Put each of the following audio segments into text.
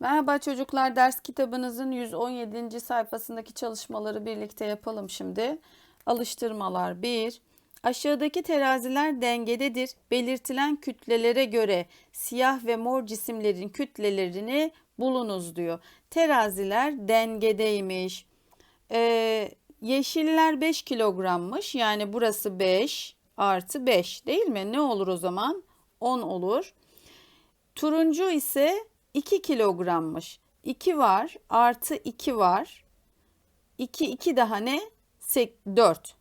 Merhaba çocuklar, ders kitabınızın 117. sayfasındaki çalışmaları birlikte yapalım şimdi. Alıştırmalar 1. Aşağıdaki teraziler dengededir. Belirtilen kütlelere göre siyah ve mor cisimlerin kütlelerini bulunuz diyor. Teraziler dengedeymiş. Ee, yeşiller 5 kilogrammış. Yani burası 5 artı 5 değil mi? Ne olur o zaman? 10 olur. Turuncu ise 2 kilogrammış. 2 var artı 2 var. 2 2 daha ne? 4.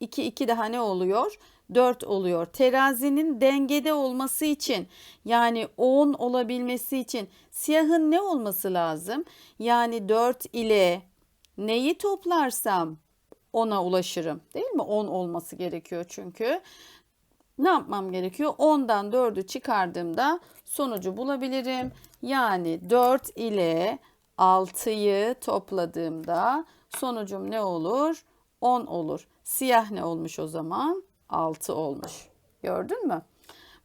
2 2 daha ne oluyor? 4 oluyor. Terazinin dengede olması için yani 10 olabilmesi için siyahın ne olması lazım? Yani 4 ile neyi toplarsam 10'a ulaşırım. Değil mi? 10 olması gerekiyor çünkü. Ne yapmam gerekiyor? 10'dan 4'ü çıkardığımda sonucu bulabilirim. Yani 4 ile 6'yı topladığımda sonucum ne olur? 10 olur. Siyah ne olmuş o zaman? 6 olmuş. Gördün mü?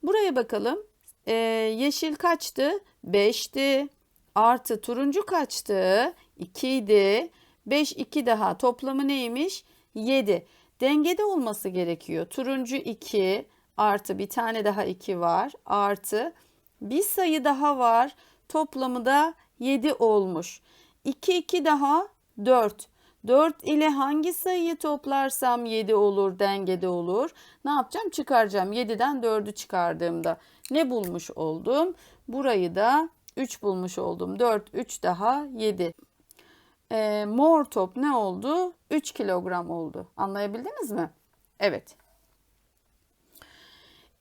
Buraya bakalım. Ee, yeşil kaçtı? 5'ti. Artı turuncu kaçtı? 2 idi. 5 2 daha toplamı neymiş? 7. Dengede olması gerekiyor. Turuncu 2 artı bir tane daha 2 var. Artı bir sayı daha var. Toplamı da 7 olmuş. 2 2 daha 4. 4 ile hangi sayıyı toplarsam 7 olur, dengede olur. Ne yapacağım? Çıkaracağım. 7'den 4'ü çıkardığımda ne bulmuş oldum? Burayı da 3 bulmuş oldum. 4, 3 daha 7. Ee, mor top ne oldu? 3 kilogram oldu. Anlayabildiniz mi? Evet.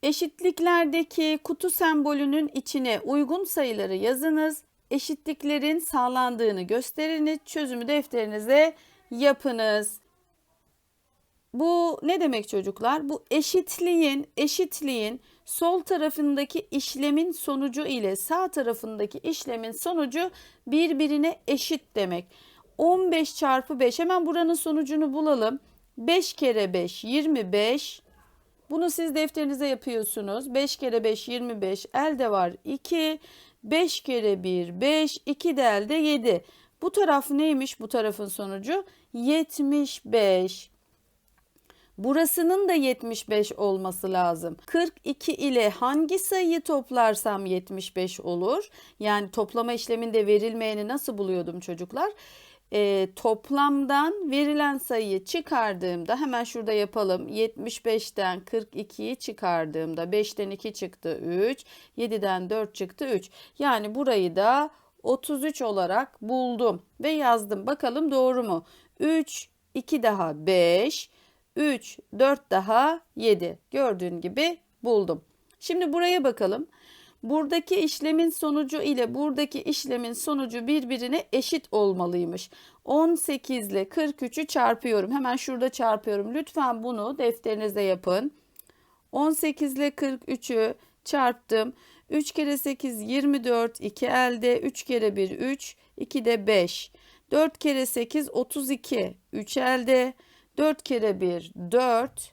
Eşitliklerdeki kutu sembolünün içine uygun sayıları yazınız. Eşitliklerin sağlandığını gösteriniz. Çözümü defterinize yapınız. Bu ne demek çocuklar? Bu eşitliğin, eşitliğin sol tarafındaki işlemin sonucu ile sağ tarafındaki işlemin sonucu birbirine eşit demek. 15 çarpı 5 hemen buranın sonucunu bulalım. 5 kere 5 25 bunu siz defterinize yapıyorsunuz. 5 kere 5 25 elde var 2. 5 kere 1 5 2 de elde 7. Bu taraf neymiş bu tarafın sonucu? 75. Burasının da 75 olması lazım. 42 ile hangi sayıyı toplarsam 75 olur? Yani toplama işleminde verilmeyeni nasıl buluyordum çocuklar? E, toplamdan verilen sayıyı çıkardığımda hemen şurada yapalım. 75'ten 42'yi çıkardığımda 5'ten 2 çıktı 3, 7'den 4 çıktı 3. Yani burayı da 33 olarak buldum ve yazdım. Bakalım doğru mu? 3, 2 daha 5, 3, 4 daha 7. Gördüğün gibi buldum. Şimdi buraya bakalım. Buradaki işlemin sonucu ile buradaki işlemin sonucu birbirine eşit olmalıymış. 18 ile 43'ü çarpıyorum. Hemen şurada çarpıyorum. Lütfen bunu defterinize yapın. 18 ile 43'ü çarptım. 3 kere 8 24, 2 elde, 3 kere 1 3, 2 de 5. 4 kere 8 32, 3 elde, 4 kere 1 4,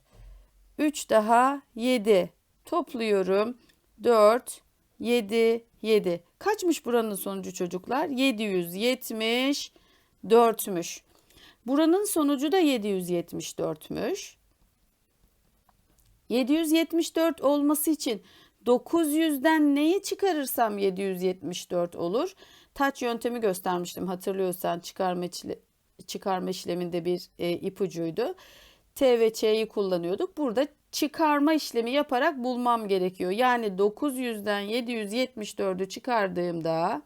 3 daha 7. Topluyorum. 4, 7, 7. Kaçmış buranın sonucu çocuklar? 774'müş. Buranın sonucu da 774'müş. 774 olması için 900'den neyi çıkarırsam 774 olur. Taç yöntemi göstermiştim hatırlıyorsan çıkarma, çıkarma işleminde bir e, ipucuydu. T ve Ç'yi kullanıyorduk. Burada çıkarma işlemi yaparak bulmam gerekiyor. Yani 900'den 774'ü çıkardığımda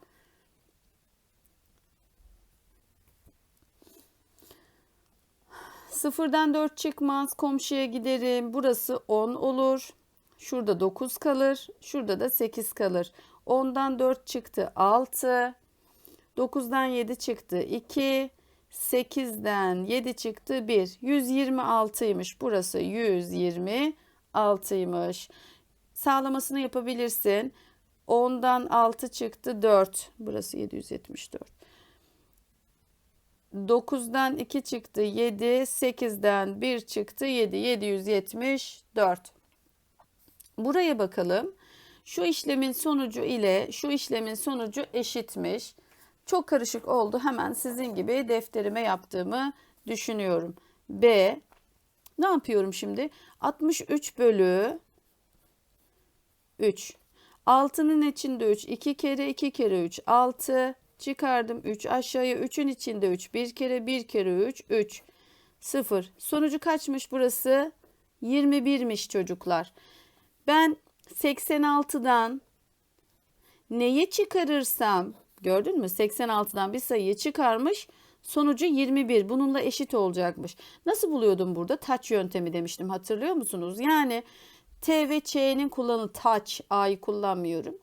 sıfırdan 4 çıkmaz. Komşuya giderim. Burası 10 olur. Şurada 9 kalır. Şurada da 8 kalır. 10'dan 4 çıktı 6. 9'dan 7 çıktı 2. 8'den 7 çıktı 1. 126'ymış. Burası 126'ymış. Sağlamasını yapabilirsin. 10'dan 6 çıktı 4. Burası 774. 9'dan 2 çıktı 7. 8'den 1 çıktı 7. 774. Buraya bakalım. Şu işlemin sonucu ile şu işlemin sonucu eşitmiş. Çok karışık oldu. Hemen sizin gibi defterime yaptığımı düşünüyorum. B ne yapıyorum şimdi? 63 bölü 3. 6'nın içinde 3. 2 kere 2 kere 3. 6. Çıkardım 3. Aşağıya 3'ün içinde 3. 1 kere 1 kere 3. 3. 0. Sonucu kaçmış burası? 21'miş çocuklar. Ben 86'dan neyi çıkarırsam gördün mü 86'dan bir sayıyı çıkarmış sonucu 21 bununla eşit olacakmış. Nasıl buluyordum burada? Taç yöntemi demiştim hatırlıyor musunuz? Yani T ve Ç'nin kullanı taç A'yı kullanmıyorum.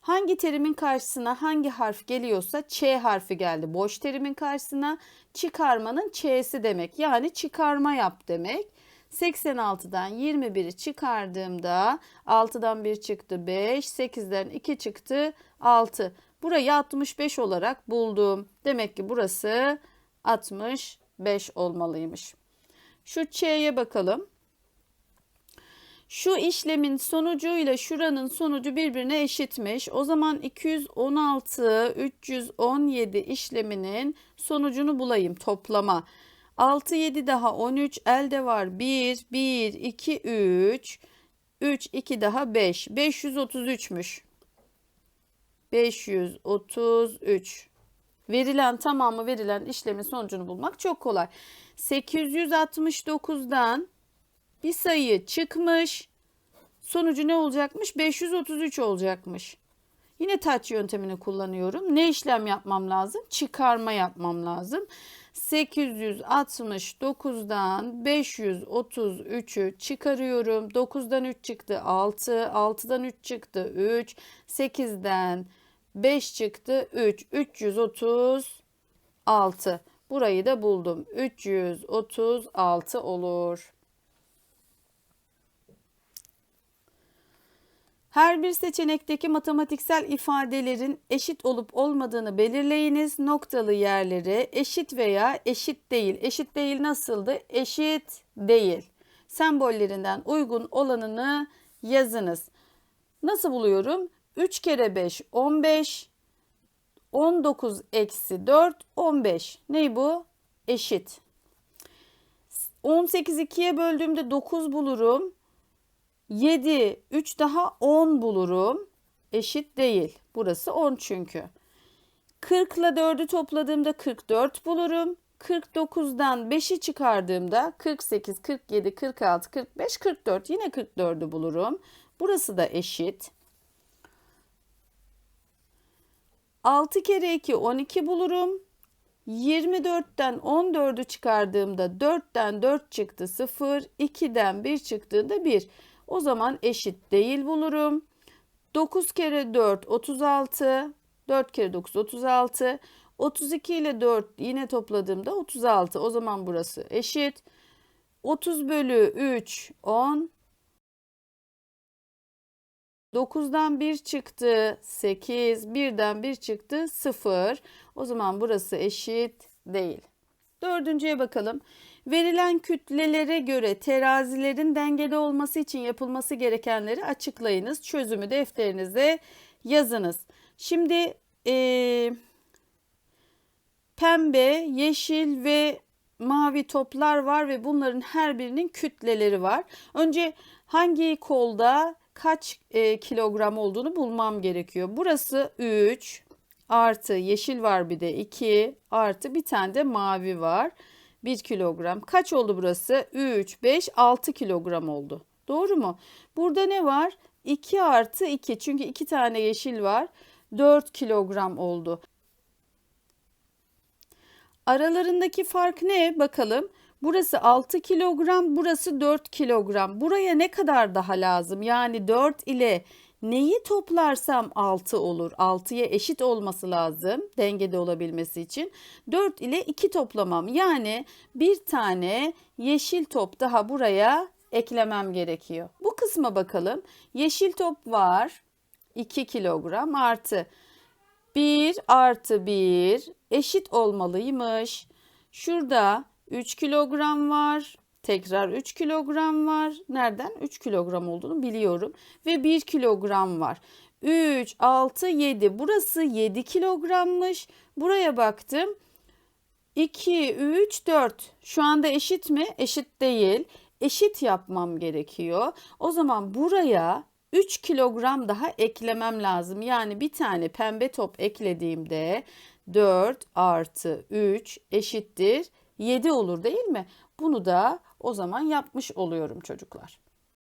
Hangi terimin karşısına hangi harf geliyorsa Ç harfi geldi. Boş terimin karşısına çıkarmanın Ç'si demek. Yani çıkarma yap demek. 86'dan 21'i çıkardığımda 6'dan 1 çıktı 5, 8'den 2 çıktı 6. Burayı 65 olarak buldum. Demek ki burası 65 olmalıymış. Şu Ç'ye bakalım. Şu işlemin sonucuyla şuranın sonucu birbirine eşitmiş. O zaman 216 317 işleminin sonucunu bulayım toplama. 6 7 daha 13 elde var 1 1 2 3 3 2 daha 5 533'müş. 533 verilen tamamı verilen işlemin sonucunu bulmak çok kolay. 869'dan bir sayı çıkmış. Sonucu ne olacakmış? 533 olacakmış. Yine taç yöntemini kullanıyorum. Ne işlem yapmam lazım? Çıkarma yapmam lazım. 869'dan 533'ü çıkarıyorum. 9'dan 3 çıktı 6, 6'dan 3 çıktı 3, 8'den 5 çıktı 3, 336. Burayı da buldum. 336 olur. Her bir seçenekteki matematiksel ifadelerin eşit olup olmadığını belirleyiniz. Noktalı yerleri eşit veya eşit değil. Eşit değil nasıldı? Eşit değil. Sembollerinden uygun olanını yazınız. Nasıl buluyorum? 3 kere 5 15. 19 eksi 4 15. Ney bu? Eşit. 18 2'ye böldüğümde 9 bulurum. 7, 3 daha 10 bulurum. Eşit değil. Burası 10 çünkü. 40 ile 4'ü topladığımda 44 bulurum. 49'dan 5'i çıkardığımda 48, 47, 46, 45, 44 yine 44'ü bulurum. Burası da eşit. 6 kere 2 12 bulurum. 24'ten 14'ü çıkardığımda 4'ten 4 çıktı 0, 2'den 1 çıktığında 1. O zaman eşit değil bulurum. 9 kere 4 36. 4 kere 9 36. 32 ile 4 yine topladığımda 36. O zaman burası eşit. 30 bölü 3 10. 9'dan 1 çıktı 8. 1'den 1 çıktı 0. O zaman burası eşit değil. Dördüncüye bakalım. Verilen kütlelere göre terazilerin dengede olması için yapılması gerekenleri açıklayınız. Çözümü defterinize yazınız. Şimdi e, pembe, yeşil ve mavi toplar var ve bunların her birinin kütleleri var. Önce hangi kolda kaç e, kilogram olduğunu bulmam gerekiyor. Burası 3 artı yeşil var bir de 2 artı bir tane de mavi var. 1 kilogram. Kaç oldu burası? 3, 5, 6 kilogram oldu. Doğru mu? Burada ne var? 2 artı 2. Çünkü 2 tane yeşil var. 4 kilogram oldu. Aralarındaki fark ne? Bakalım. Burası 6 kilogram, burası 4 kilogram. Buraya ne kadar daha lazım? Yani 4 ile Neyi toplarsam 6 olur. 6'ya eşit olması lazım dengede olabilmesi için. 4 ile 2 toplamam. Yani bir tane yeşil top daha buraya eklemem gerekiyor. Bu kısma bakalım. Yeşil top var. 2 kilogram artı 1 artı 1 eşit olmalıymış. Şurada 3 kilogram var. Tekrar 3 kilogram var. Nereden? 3 kilogram olduğunu biliyorum. Ve 1 kilogram var. 3, 6, 7. Burası 7 kilogrammış. Buraya baktım. 2, 3, 4. Şu anda eşit mi? Eşit değil. Eşit yapmam gerekiyor. O zaman buraya 3 kilogram daha eklemem lazım. Yani bir tane pembe top eklediğimde 4 artı 3 eşittir 7 olur değil mi? Bunu da o zaman yapmış oluyorum çocuklar.